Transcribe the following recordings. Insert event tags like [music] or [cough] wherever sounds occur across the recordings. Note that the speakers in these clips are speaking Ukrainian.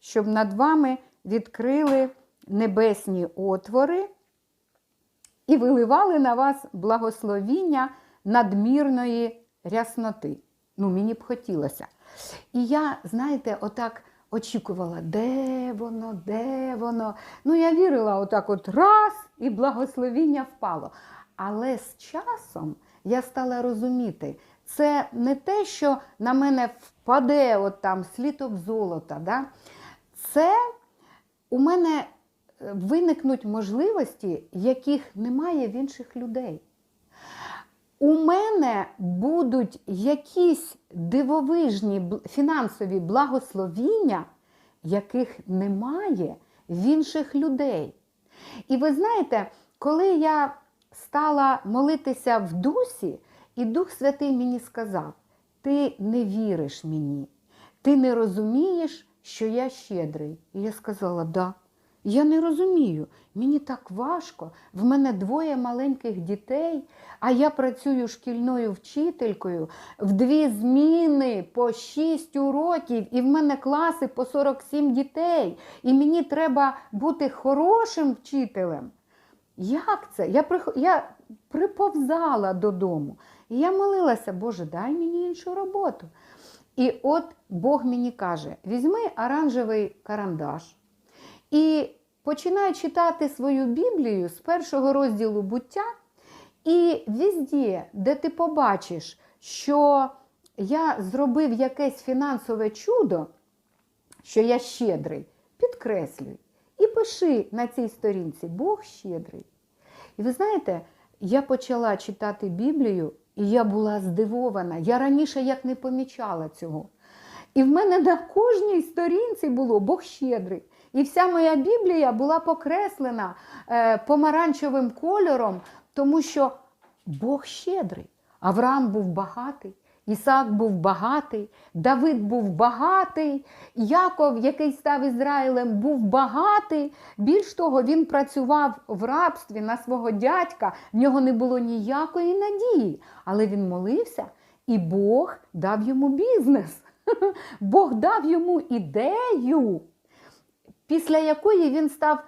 щоб над вами відкрили небесні отвори і виливали на вас благословіння надмірної рясноти. Ну, мені б хотілося. І я, знаєте, отак очікувала, де воно, де воно. Ну, я вірила, отак от раз, і благословіння впало. Але з часом я стала розуміти, це не те, що на мене впаде от там сліток золота. Да? Це у мене е, виникнуть можливості, яких немає в інших людей. У мене будуть якісь дивовижні фінансові благословіння, яких немає в інших людей. І ви знаєте, коли я стала молитися в дусі, і Дух Святий мені сказав: Ти не віриш мені, ти не розумієш, що я щедрий. І я сказала, да. Я не розумію, мені так важко. В мене двоє маленьких дітей, а я працюю шкільною вчителькою в дві зміни по 6 уроків, і в мене класи по 47 дітей. І мені треба бути хорошим вчителем. Як це? Я, прих... я приповзала додому. І я молилася, Боже, дай мені іншу роботу. І от Бог мені каже: візьми оранжевий карандаш і починай читати свою Біблію з першого розділу буття. І везде, де ти побачиш, що я зробив якесь фінансове чудо, що я щедрий, підкреслюй. І пиши на цій сторінці Бог щедрий. І ви знаєте, я почала читати Біблію, і я була здивована. Я раніше як не помічала цього. І в мене на кожній сторінці було Бог щедрий. І вся моя Біблія була покреслена е, помаранчевим кольором, тому що Бог щедрий. Авраам був багатий, Ісаак був багатий, Давид був багатий, Яков, який став Ізраїлем, був багатий. Більш того, він працював в рабстві на свого дядька, в нього не було ніякої надії. Але він молився, і Бог дав йому бізнес. [laughs] Бог дав йому ідею, після якої він став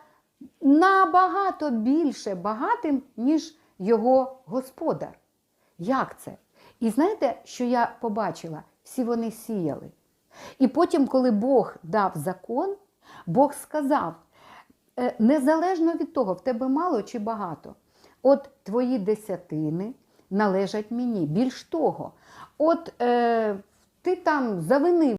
набагато більше багатим, ніж його господар. Як це? І знаєте, що я побачила? Всі вони сіяли. І потім, коли Бог дав закон, Бог сказав: «Е, незалежно від того, в тебе мало чи багато, от твої десятини належать мені. Більш того, от е, ти там завинив.